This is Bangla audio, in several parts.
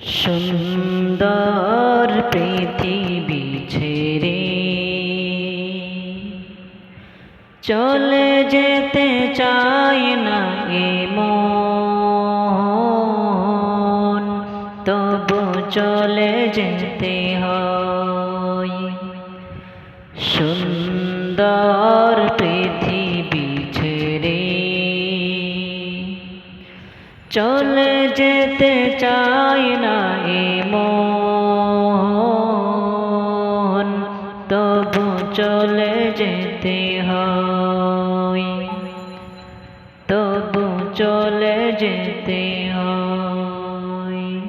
সুন্দর পৃথিবী ছেড়ে চলে যেতে চাই না এমন তবু চলে যেতে হয়। সুন্দর পৃথিবী চলে যেতে চাই না এমন। তবু চলে যেতে হয়। তবু চলে যেতে হয়।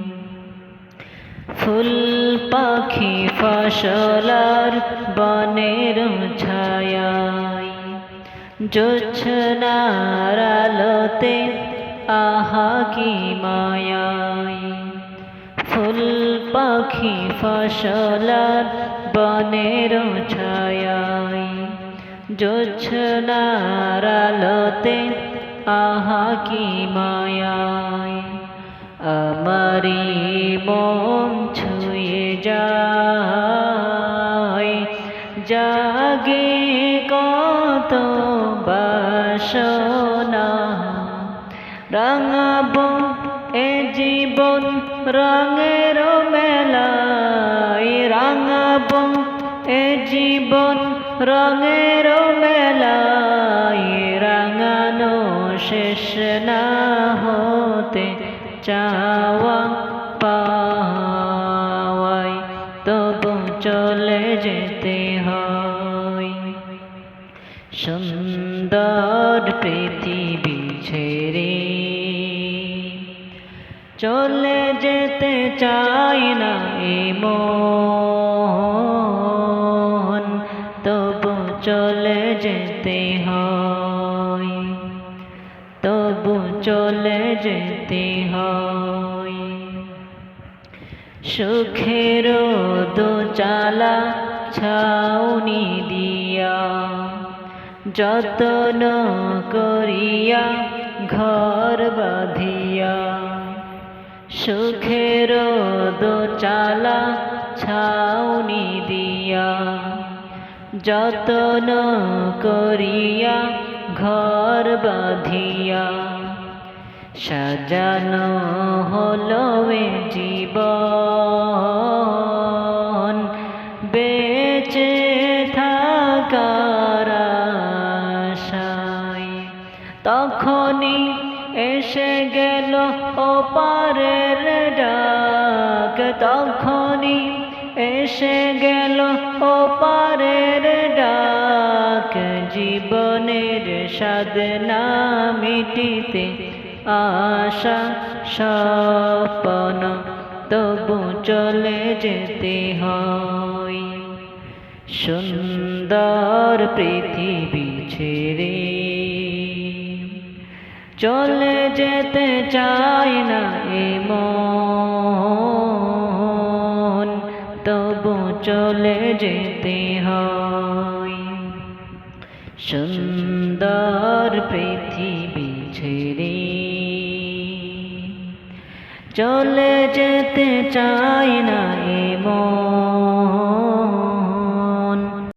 ফুল পাখি ফসলার বনের ছায়ায়। জোছনার আলোতে আহা কি মায়ায় ফুল পাখি ফসলার বনের ছায়ায় জোছনার আলোতে আহা কি মায়ায় আমারি মন ছুঁয়ে যায়। জাগে কত বাসনা। রাঙাবো এ জীবন রঙের মেলায়। রাঙাবো এ জীবন রঙের মেলায়। রাঙানো শেষ না হতে চাওয়া পাওয়াই, তবু চলে যেতে হয়। সুন্দর পৃথিবী ছেড়ে চলে যেতে চাই না এমন তবু চলে যেতে হয়। তবু চলে যেতে হয়। সুখের দো চালা ছাউনি দিয়া যতন করিয়া ঘর বাঁধিয়া সুখের দো চালা ছাউনি দিয়া, যতন করিয়া ঘর বাঁধিয়া, সাজানো হলো জীবন। বেঁচে থাকার আশায় তখনই এসে গেল ডাক তখনই এসে গেল ওপারের ডাক। জীবনের সাধনা মিটিতে আশা, স্বপন তবু চলে যেতে হয়। সুন্দর পৃথিবী ছেড়ে চলে যেতে চাই না এমন চলে যেতে হয়। সুন্দর পৃথিবী ছেড়ে চলে যেতে চাই না এমন